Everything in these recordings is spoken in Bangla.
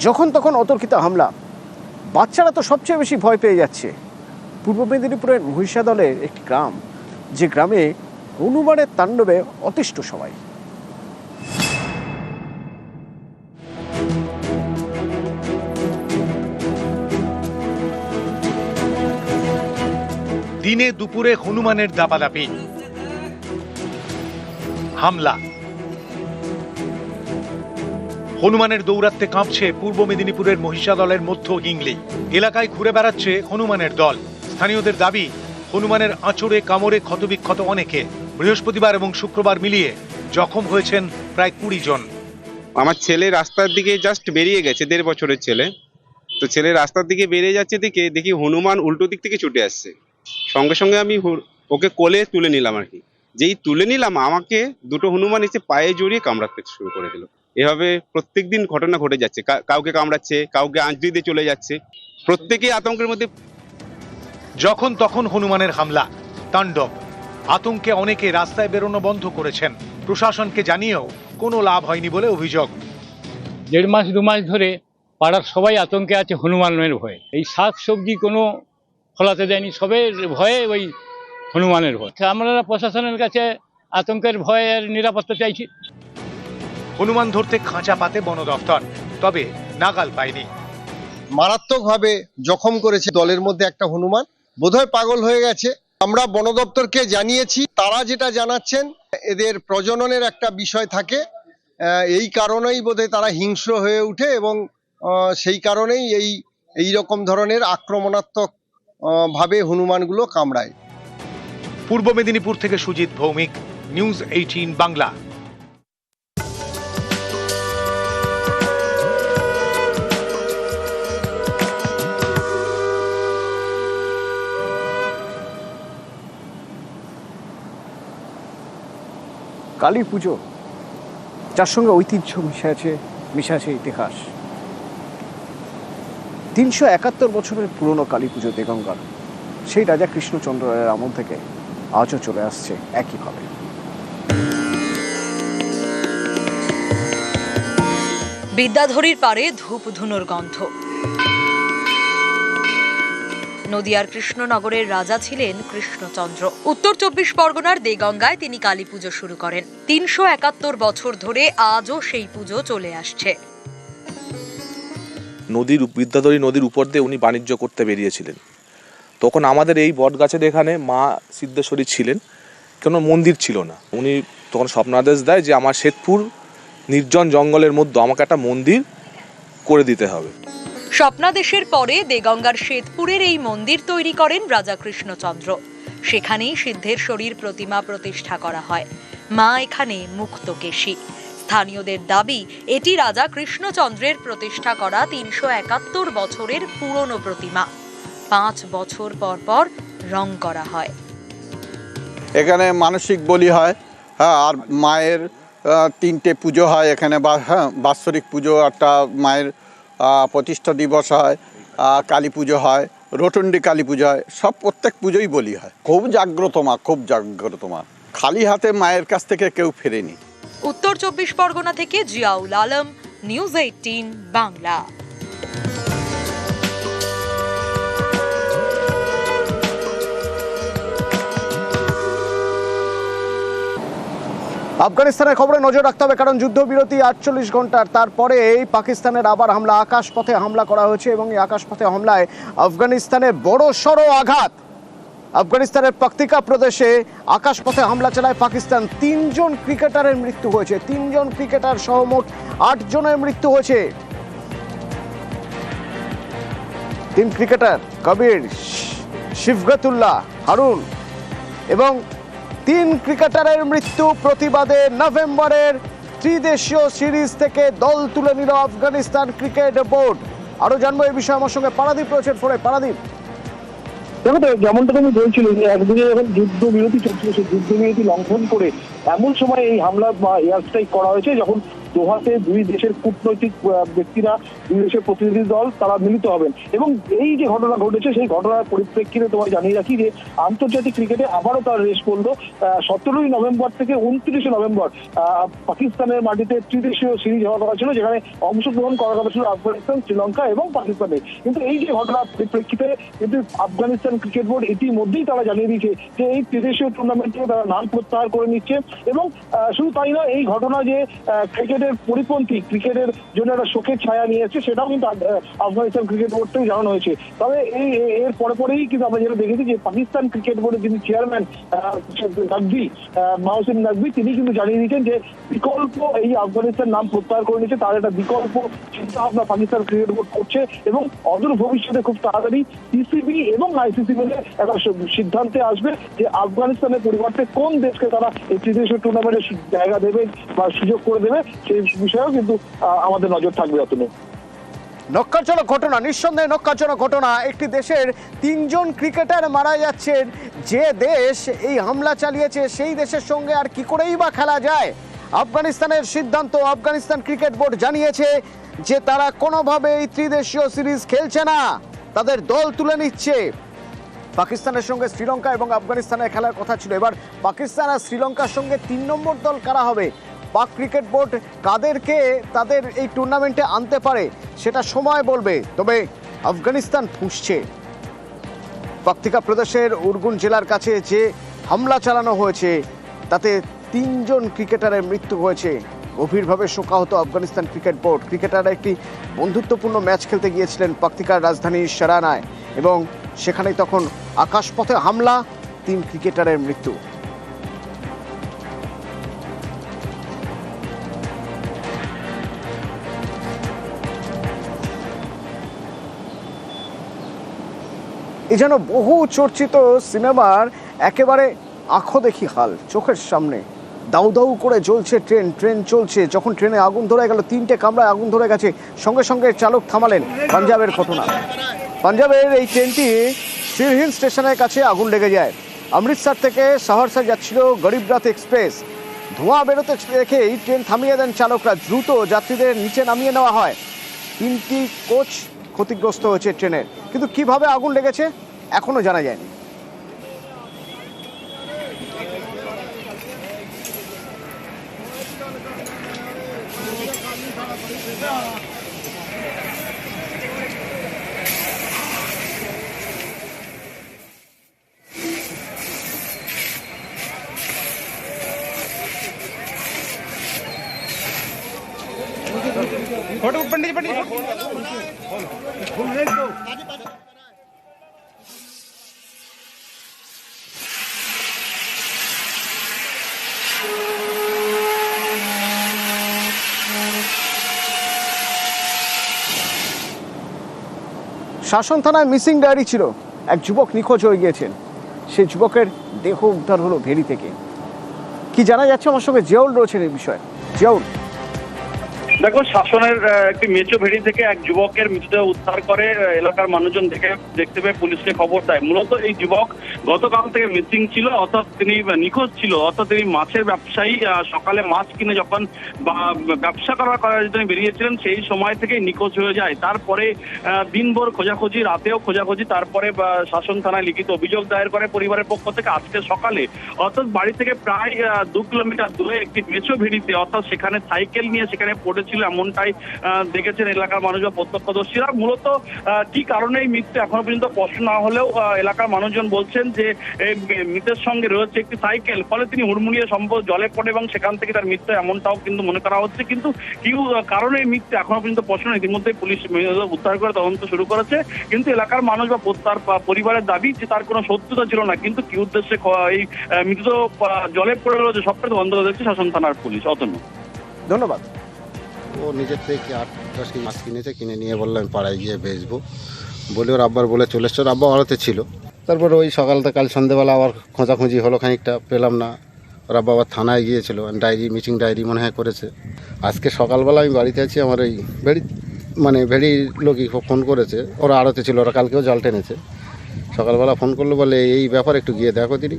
যখন তখন অতর্কিত হামলা। বাচ্চারা তো সবচেয়ে বেশি ভয় পেয়ে যাচ্ছে। পূর্ব মেদিনীপুরের মহিষাদলের একটি গ্রাম, যে গ্রামে হনুমানের তাণ্ডবে অতিষ্ঠ সবাই। দিনে দুপুরে হনুমানের দাপাদাপি। হামলা। হনুমানের দৌরাত্মে কাঁপছে পূর্ব মেদিনীপুরের মহিষাদলের মধ্য হিংলি এলাকায় ঘুরে বেড়াচ্ছে হনুমানের দল। স্থানীয়দের দাবি, হনুমানের আঁচড়ে কামড়ে ক্ষতবিক্ষত অনেকে। বৃহস্পতিবার এবং শুক্রবার মিলিয়ে জখম হয়েছেন প্রায় কুড়ি জন। আমার ছেলে রাস্তার দিকে জাস্ট বেরিয়ে গেছে, দেড় বছরের ছেলে। তো ছেলে রাস্তার দিকে বেরিয়ে যাচ্ছে দিকে দেখি হনুমান উল্টো দিক থেকে ছুটে আসছে। সঙ্গে সঙ্গে আমি ওকে কোলে তুলে নিলাম আর কি। যেই তুলে নিলাম, আমাকে দুটো হনুমান এসে পায়ে জড়িয়ে কামড়াতে শুরু করে দিল। এভাবে প্রত্যেক দিন ঘটনা ঘটে যাচ্ছে। কা- কাউকে কামড়াচ্ছে কাউকে আঁচড়ি দিয়ে চলে যাচ্ছে। প্রত্যেকেই আতঙ্কের মধ্যে যখন তখন হনুমানের হামলা তাণ্ডব। আতঙ্কে অনেকে রাস্তায় বেরোনো বন্ধ করেছেন। প্রশাসনকে জানিয়েও কোনো লাভ হয়নি বলে অভিযোগ। দেড় মাস দু মাস ধরে পাড়ার সবাই আতঙ্কে আছে হনুমানের ভয়ে। এই শাক সবজি কোনো ফলাতে দেয়নি সবের ভয়ে ওই হনুমানের ভয়। আমরা প্রশাসনের কাছে আতঙ্কের ভয়ের নিরাপত্তা চাইছি। হনুমান ধরতে খাঁচা পাতে বন দফতর তবে নাগাল পায়নি। মারাত্মকভাবে জখম করেছে দলের মধ্যে একটা হনুমান। বোধহয় পাগল হয়ে গেছে। আমরা বন দপ্তরকে জানিয়েছি তারা যেটা জানাচ্ছেন এদের প্রজননের একটা বিষয় থাকে। এই কারণেই বোধহয় তারা হিংস্র হয়ে ওঠে এবং সেই কারণেই এই এই রকম ধরনের আক্রমণাত্মক ভাবে হনুমানগুলো কামড়ায়। পূর্ব মেদিনীপুর থেকে সুজিত ভৌমিক নিউজ এইটিন বাংলা। কালী পুজো। যার সঙ্গে ঐতিহ্য মিশে আছে মিশে আছে ইতিহাস। তিনশো একাত্তর বছরের পুরনো কালী পুজো দেগঙ্গার সেই রাজা কৃষ্ণচন্দ্র রায়ের আমল থেকে আজও চলে আসছে একইভাবে। বিদ্যাধরীর পারে ধূপ ধুনোর গন্ধ। নদিয়ার কৃষ্ণনগরের রাজা ছিলেন কৃষ্ণচন্দ্র। উত্তর চব্বিশ পরগনার দেগঙ্গায় তিনি কালী পুজো শুরু করেন। তিনশো একাত্তর বছর ধরে আজও সেই পুজো চলে আসছে। নদীর বিদ্যাধরী নদীর উপর দিয়ে উনি বাণিজ্য করতে বেরিয়েছিলেন। তখন আমাদের এই বটগাছের এখানে মা সিদ্ধেশ্বরী ছিলেন। কোনো মন্দির ছিল না। উনি তখন স্বপ্নাদেশ দেয় যে আমার শ্বেতপুর নির্জন জঙ্গলের মধ্যে আমাকে একটা মন্দির করে দিতে হবে। স্বপ্নাদেশের পরে দেগঙ্গার শ্বেতপুরের এই মন্দির তৈরি করেন রাজা কৃষ্ণচন্দ্র সেখানেই সিদ্ধের শরীর প্রতিমা প্রতিষ্ঠা করা হয়। মা এখানে মুক্তকেশী। স্থানীয়দের দাবি, এটি রাজা কৃষ্ণচন্দ্রের প্রতিষ্ঠা করা তিনশো একাত্তর বছরের পুরনো প্রতিমা। পাঁচ বছর পর পর রং করা হয়। এখানে মানসিক বলি হয় হ্যাঁ আর মায়ের তিনটে পুজো হয় এখানে, বা হ্যাঁ বাৎসরিক পুজো, একটা মায়ের প্রতিষ্ঠা দিবস হয় কালী পুজো হয়, রোটন্ডি কালী পুজো হয়, সব প্রত্যেক পুজোই বলি হয়। খুব জাগ্রত মা, খুব জাগ্রত মা। খালি হাতে মায়ের কাছ থেকে কেউ ফেরেনি। উত্তর চব্বিশ পরগনা থেকে জিয়াউল আলম, নিউজ এইটিন, বাংলা। আফগানিস্তানের খবরে নজর রাখতে হবে, কারণ যুদ্ধবিরতি আটচল্লিশ ঘণ্টার। তারপরে এই পাকিস্তানের আবার হামলা, আকাশপথে হামলা করা হয়েছে এবং এই আকাশপথে হামলায় আফগানিস্তানে বড় সড়ো আঘাত। আফগানিস্তানের পাক্তিকা প্রদেশে আকাশপথে হামলা চালায় পাকিস্তান। তিনজন ক্রিকেটারের মৃত্যু হয়েছে, তিনজন ক্রিকেটার সহ মোট আট জনের মৃত্যু হয়েছে। তিন ক্রিকেটার, কবির শিফগতুল্লাহ হারুন এবং তিন ক্রিকেটারের মৃত্যু প্রতিবাদে নভেম্বরের ত্রিদেশীয় সিরিজ থেকে দল তুলে নিল আফগানিস্তান ক্রিকেট বোর্ড। আরও জানব এই বিষয়ে আমার সঙ্গে পারাদীপ রয়েছেন ফোনে। পারাদীপ যেমনটা তুমি বলছিলে যে একদিকে যখন যুদ্ধ বিরতি চলছিল, সেই যুদ্ধ বিরতি লঙ্ঘন করে এমন সময় এই হামলা বা এয়ার স্ট্রাইক করা হয়েছে যখন দোহাতে দুই দেশের কূটনৈতিক ব্যক্তিরা দুই দেশের প্রতিনিধি দল তারা মিলিত হবেন। এবং এই যে ঘটনা ঘটেছে সেই ঘটনার পরিপ্রেক্ষিতে তোমায় জানিয়ে রাখি যে আন্তর্জাতিক ক্রিকেটে আবারও তার রেস করল সতেরোই নভেম্বর থেকে উনত্রিশে নভেম্বর পাকিস্তানের মাটিতে ত্রিদেশীয় সিরিজ হওয়ার কথা ছিল যেখানে অংশগ্রহণ করার কথা ছিল আফগানিস্তান শ্রীলঙ্কা এবং পাকিস্তানে। কিন্তু এই যে ঘটনার পরিপ্রেক্ষিতে কিন্তু আফগানিস্তান ক্রিকেট বোর্ড ইতিমধ্যেই তারা জানিয়ে দিয়েছে যে এই ত্রিদেশীয় টুর্নামেন্ট থেকে তারা নাম প্রত্যাহার করে নিচ্ছে। এবং শুধু তাই নয় এই ঘটনা যে আহ, ক্রিকেটের পরিপন্থী, ক্রিকেটের জন্য একটা শোকের ছায়া নিয়ে এসেছে, সেটাও কিন্তু আফগানিস্তান ক্রিকেট বোর্ড থেকে জানানো হয়েছে। তবে এই এর পরে পরেই কিন্তু আমরা যেটা দেখেছি যে পাকিস্তান ক্রিকেট বোর্ডের যিনি চেয়ারম্যান নাকভি মাহসিন নাকভি তিনি কিন্তু জানিয়ে দিয়েছেন যে বিকল্প এই আফগানিস্তান নাম প্রত্যাহার করে নিচ্ছে তার একটা বিকল্প চিন্তা ভাবনা পাকিস্তান ক্রিকেট বোর্ড করছে এবং অদূর ভবিষ্যতে খুব তাড়াতাড়ি পিসিবি এবং আইসিসি মিলে একটা সিদ্ধান্তে আসবে যে আফগানিস্তানের পরিবর্তে কোন দেশকে তারা এই ত্রিদেশীয় টুর্নামেন্টে জায়গা দেবে বা সুযোগ করে দেবে। বিষয়েও কিন্তু আমাদের নজর থাকবে অতনু নক্কারজনক ঘটনা, নিঃসন্দেহে নক্কারজনক ঘটনা। একটি দেশের তিনজন ক্রিকেটার মারা যাচ্ছেন যে দেশ এই হামলা চালিয়েছে, সেই দেশের সঙ্গে আর কি করেই বা খেলা যায়? আফগানিস্তানের সিদ্ধান্ত, আফগানিস্তান ক্রিকেট বোর্ড জানিয়েছে যে তারা কোনোভাবে এই ত্রিদেশীয় সিরিজ খেলছে না। তাদের দল তুলে নিচ্ছে। পাকিস্তানের সঙ্গে শ্রীলঙ্কা এবং আফগানিস্তানের খেলার কথা ছিল। এবার পাকিস্তান আর শ্রীলঙ্কার সঙ্গে তিন নম্বর দল কারা হবে? পাক ক্রিকেট বোর্ড কাদেরকে তাদের এই টুর্নামেন্টে আনতে পারে, সেটা সময় বলবে। তবে আফগানিস্তান ফুঁসছে পাক্তিকা প্রদেশের উরগুন জেলার কাছে যে হামলা চালানো হয়েছে, তাতে তিনজন ক্রিকেটারের মৃত্যু হয়েছে। গভীরভাবে শোকাহত আফগানিস্তান ক্রিকেট বোর্ড ক্রিকেটাররা একটি বন্ধুত্বপূর্ণ ম্যাচ খেলতে গিয়েছিলেন পাক্তিকার রাজধানী সারানায় এবং সেখানেই তখন আকাশপথে হামলা, তিন ক্রিকেটারের মৃত্যু। এ যেন বহু চর্চিত সিনেমার একেবারে আঁখো দেখি হাল, চোখের সামনে। দাউ দাউ করে জ্বলছে ট্রেন ট্রেন চলছে। যখন ট্রেনে আগুন ধরে গেল, তিনটে কামরায় আগুন ধরে গেছে, সঙ্গে সঙ্গে চালক থামালেন পাঞ্জাবের ঘটনা। পাঞ্জাবের এই ট্রেনটি সিরহিল স্টেশনের কাছে আগুন লেগে যায়। অমৃতসর থেকে সহরসা যাচ্ছিল গরিবরাথ এক্সপ্রেস। ধোঁয়া বেরোতে দেখেই ট্রেন থামিয়ে দেন চালকরা। দ্রুত যাত্রীদের নিচে নামিয়ে নেওয়া হয়। তিনটি কোচ ক্ষতিগ্রস্ত হয়েছে ট্রেনের কিন্তু কীভাবে আগুন লেগেছে এখনও জানা যায়নি। শাসন থানায় মিসিং ডায়েরি ছিল। এক যুবক নিখোঁজ হয়ে গিয়েছেন। সেই যুবকের দেহ উদ্ধার হলো ভেরি থেকে। কি জানা যাচ্ছে? আমার সঙ্গে জিয়াউল রয়েছেন এই বিষয়ে। জিয়াউল দেখো, শাসনের একটি মেচো ভেড়ি থেকে এক যুবকের মৃতদেহ উদ্ধার করে এলাকার মানুষজন দেখে, দেখতে পেয়ে পুলিশকে খবর দেয়। মূলত এই যুবক গতকাল থেকে মিসিং ছিল, অর্থাৎ তিনি নিখোঁজ ছিল। অর্থাৎ তিনি মাছের ব্যবসায়ী সকালে মাছ কিনে যখন ব্যবসা করার করার জন্য বেরিয়েছিলেন, সেই সময় থেকে নিখোঁজ হয়ে যায়। তারপরে দিনভর খোঁজাখুঁজি, রাতেও খোঁজাখুঁজি, তারপরে শাসন থানায় লিখিত অভিযোগ দায়ের করে পরিবারের পক্ষ থেকে আজকে সকালে। অর্থাৎ বাড়ি থেকে প্রায় দু কিলোমিটার দূরে একটি মেচো ভেড়িতে, অর্থাৎ সেখানে সাইকেল নিয়ে সেখানে পড়েছিল এমনটাই দেখেছেন এলাকার মানুষ বা প্রত্যক্ষদর্শীরা। মূলত কি কারণে এই মৃত্যু এখনও পর্যন্ত স্পষ্ট না হলেও এলাকার মানুষজন বলছেন যে এই মৃতের সঙ্গে রয়েছে একটি সাইকেল। ফলে তিনি হুড়মুড়িয়ে সম্ভব জলে পড়ে এবং সেখান থেকে তার মৃত্যু এমনটাও কিন্তু মনে করা হচ্ছে। কিন্তু কি কারণে মৃত্যু এখনও পর্যন্ত নয় ইতিমধ্যে পুলিশ উদ্ধার করে তদন্ত শুরু করেছে। কিন্তু এলাকার মানুষ বা তার পরিবারের দাবি যে তার কোনো শত্রুতা ছিল না। কিন্তু কি উদ্দেশ্যে এই আহ, জলে পড়ে রয়েছে সবটাই তদন্ত দেখছে শাসন থানার পুলিশ। অতন্য ধন্যবাদ। ও নিজের থেকে আট দশ কেজি মাছ কিনেছে, কিনে নিয়ে বলল, আমি পাড়ায় গিয়ে বেচবো। বলে ওর আব্বার বলে চলে এসছে আব্বা আড়াতে ছিল। তারপর ওই সকালটা কাল সন্ধেবেলা আবার খোঁজাখুঁজি হলো, খানিকটা পেলাম না। ওর আব্বা আবার থানায় গিয়েছিল, ডায়েরি, মিটিং ডায়েরি মনে হয় করেছে। আজকে সকালবেলা আমি বাড়িতে আছি, আমার এই ভেড়ি মানে ভেড়ির লোকই ফোন করেছে। ওরা আড়তে ছিল, ওরা কালকেও জল টেনেছে। সকালবেলা ফোন করল, বলে, এই ব্যাপার, একটু গিয়ে দেখো তিনি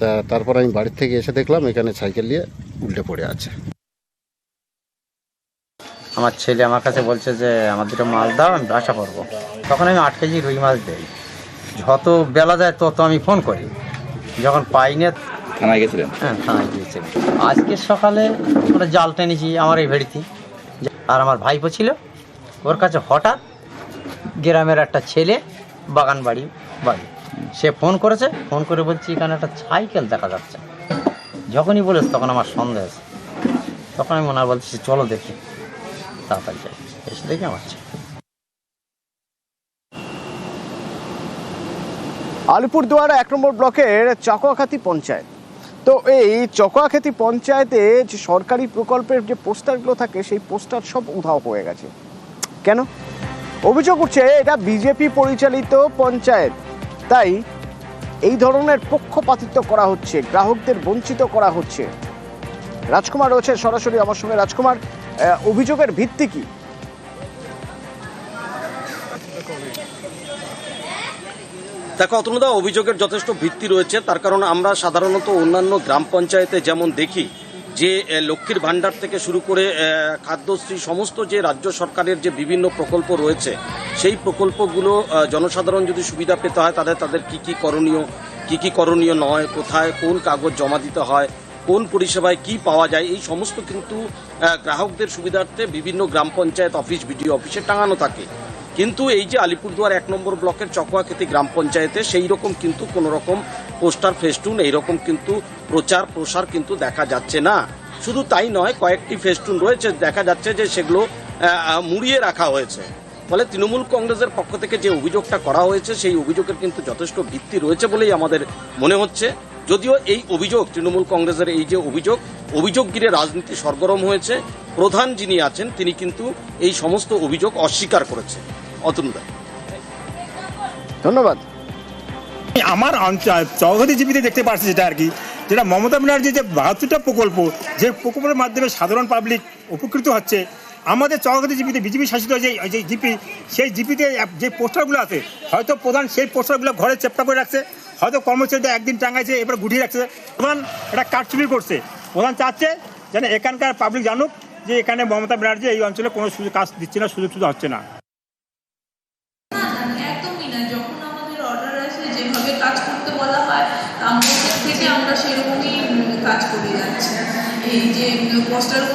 তা, তারপর আমি বাড়ির থেকে এসে দেখলাম, এখানে সাইকেল নিয়ে উল্টে পড়ে আছে। আমার ছেলে আমার কাছে বলছে যে আমার দুটো মাছ দাও আমি বাসা করব। তখন আমি আট কেজি রুই মাছ দিই। যত বেলা যায় তত আমি ফোন করি। যখন পাই না থানায় গেছিলেন? হ্যাঁ থানায় গিয়েছিলাম। আজকের সকালে আমরা জাল টেনেছি আমার এই ভেড়িতে আর আমার ভাইপো ছিল। ওর কাছে হঠাৎ গ্রামের একটা ছেলে বাগান বাড়ি বাড়ি। সে ফোন করেছে ফোন করে বলছি এখানে একটা সাইকেল দেখা যাচ্ছে। যখনই বলেছে তখন আমার সন্দেহ আছে। তখন আমি মনে হয় বলছি চলো দেখি। তাড়াতাড়ি যাই, এসে দেখি আমার। আলিপুরদুয়ার এক নম্বর ব্লকের চকোয়াখাতি পঞ্চায়েত। তো এই চকোয়াখাতি পঞ্চায়েতে যে সরকারি প্রকল্পের যে পোস্টারগুলো থাকে, সেই পোস্টার সব উধাও হয়ে গেছে। কেন? অভিযোগ উঠছে, এটা বিজেপি পরিচালিত পঞ্চায়েত। তাই এই ধরনের পক্ষপাতিত্ব করা হচ্ছে, গ্রাহকদের বঞ্চিত করা হচ্ছে। রাজকুমার রয়েছে সরাসরি আমার সঙ্গে। রাজকুমার অভিযোগের ভিত্তি কি? দেখো, অতনুদা, অভিযোগের যথেষ্ট ভিত্তি রয়েছে। তার কারণ আমরা সাধারণত অন্যান্য গ্রাম পঞ্চায়েতে যেমন দেখি যে লক্ষ্মীর ভাণ্ডার থেকে শুরু করে খাদ্যশ্রী, সমস্ত যে রাজ্য সরকারের যে বিভিন্ন প্রকল্প রয়েছে, সেই প্রকল্পগুলো জনসাধারণ যদি সুবিধা পেতে হয় তাদের তাদের কি কি করণীয়, কি কি করণীয় নয়, কোথায় কোন কাগজ জমা দিতে হয়, কোন পরিষেবায় কি পাওয়া যায়, এই সমস্ত কিন্তু গ্রাহকদের সুবিধার্থে বিভিন্ন গ্রাম পঞ্চায়েত অফিস, বিডিও অফিসে টাঙানো থাকে। কিন্তু এই যে আলিপুরদুয়ার এক নম্বর ব্লকের চকোয়াকেতি গ্রাম পঞ্চায়েতে সেই রকম কিন্তু কোনো রকম পোস্টার, ফেস্টুন এইরকম কিন্তু প্রচার, প্রসার কিন্তু দেখা যাচ্ছে না। শুধু তাই নয়, কয়েকটি ফেস্টুন রয়েছে, দেখা যাচ্ছে যে সেগুলো মুড়িয়ে রাখা হয়েছে। ফলে তৃণমূল কংগ্রেসের পক্ষ থেকে যে অভিযোগটা করা হয়েছে, সেই অভিযোগের কিন্তু যথেষ্ট ভিত্তি রয়েছে বলেই আমাদের মনে হচ্ছে। যদিও এই অভিযোগ তৃণমূল কংগ্রেসের এই যে অভিযোগ অভিযোগ ঘিরে রাজনীতি সরগরম হয়েছে। প্রধান যিনি আছেন তিনি কিন্তু এই সমস্ত অভিযোগ অস্বীকার করেছে অতনুদা ধন্যবাদ। আমার চৌধুরী জীবিতে দেখতে পাচ্ছি যেটা আর কি যেটা মমতা ব্যানার্জি যে বাহাত্তরটা প্রকল্প যে প্রকল্পের মাধ্যমে সাধারণ পাবলিক উপকৃত হচ্ছে আমাদের চৌধুরী জীবিতে বিজেপি শাসিত যে যে জিপি সেই জিপিতে যে পোস্টারগুলো আছে হয়তো প্রধান সেই পোস্টারগুলো ঘরে চেপটা করে রাখছে। হয়তো কর্মচারীটা একদিন টাঙাইছে এবার গুটিয়ে রাখছে। প্রধান, এটা কারচুপি করছে। প্রধান চাচ্ছে যেন এখানকার পাবলিক জানুক যে এখানে মমতা ব্যানার্জি এই অঞ্চলে কোনো সুযোগ, কাজ দিচ্ছে না, সুযোগ সুবিধা হচ্ছে না। হয় কাজ করে যাচ্ছি। এই যে পোস্টারগুলো